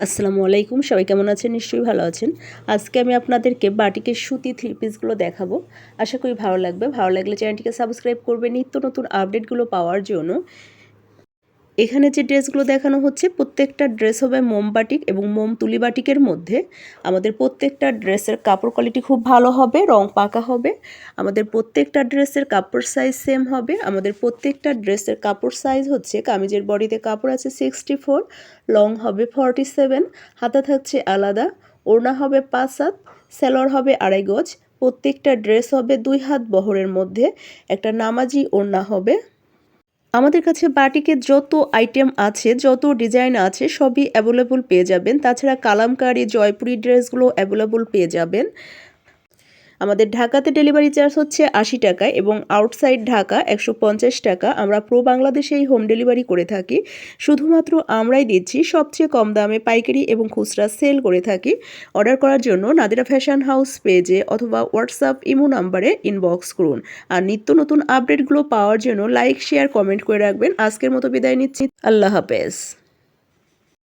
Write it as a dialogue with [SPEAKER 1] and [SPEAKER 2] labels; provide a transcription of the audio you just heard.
[SPEAKER 1] আসসালামু আলাইকুম, সবাই কেমন আছেন? নিশ্চয়ই ভালো আছেন। আজকে আমি আপনাদেরকে বাটিকের সুতি থ্রি পিসগুলো দেখাবো। আশা করি ভালো লাগবে। ভালো লাগলে চ্যানেলটিকে সাবস্ক্রাইব করবে নিত্য নতুন আপডেটগুলো পাওয়ার জন্য। এখানে যে ড্রেসগুলো দেখানো হচ্ছে, প্রত্যেকটা ড্রেস হবে মোম বাটিক এবং মোম তুলি বাটিকের মধ্যে। আমাদের প্রত্যেকটা ড্রেসের কাপড় কোয়ালিটি খুব ভালো হবে, রং পাকা হবে। আমাদের প্রত্যেকটা ড্রেসের কাপড় সাইজ সেম হবে। আমাদের প্রত্যেকটা ড্রেসের কাপড় সাইজ হচ্ছে, কামিজের বডিতে কাপড় আছে সিক্সটি ফোর লং হবে ফর্টি সেভেন হাতা থাকছে আলাদা, ওড়না হবে পাঁচ হাত সেলর হবে আড়াই গজ। প্রত্যেকটা ড্রেস হবে দুই হাত বহরের মধ্যে। একটা নামাজি ওড়না হবে। আমাদের কাছে বাটিকে যত আইটেম আছে, যত ডিজাইন আছে, সবই অ্যাভেলেবল পেয়ে যাবেন। তাছাড়া কালামকারি, জয়পুরি ড্রেসগুলো অ্যাভেলেবল পেয়ে যাবেন। আমাদের ঢাকাতে ডেলিভারি চার্জ হচ্ছে আশি টাকা এবং আউটসাইড ঢাকা একশো পঞ্চাশ টাকা। আমরা প্রো বাংলাদেশেই হোম ডেলিভারি করে থাকি। শুধুমাত্র আমরাই দিচ্ছি, সবচেয়ে কম দামে পাইকারি এবং খুচরা সেল করে থাকি। অর্ডার করার জন্য নাদিরা ফ্যাশন হাউস পেজে অথবা হোয়াটসঅ্যাপ ইমো নাম্বারে ইনবক্স করুন। আর নিত্য নতুন আপডেটগুলো পাওয়ার জন্য লাইক, শেয়ার, কমেন্ট করে রাখবেন। আজকের মতো বিদায় নিচ্ছি। আল্লাহ হাফেজ।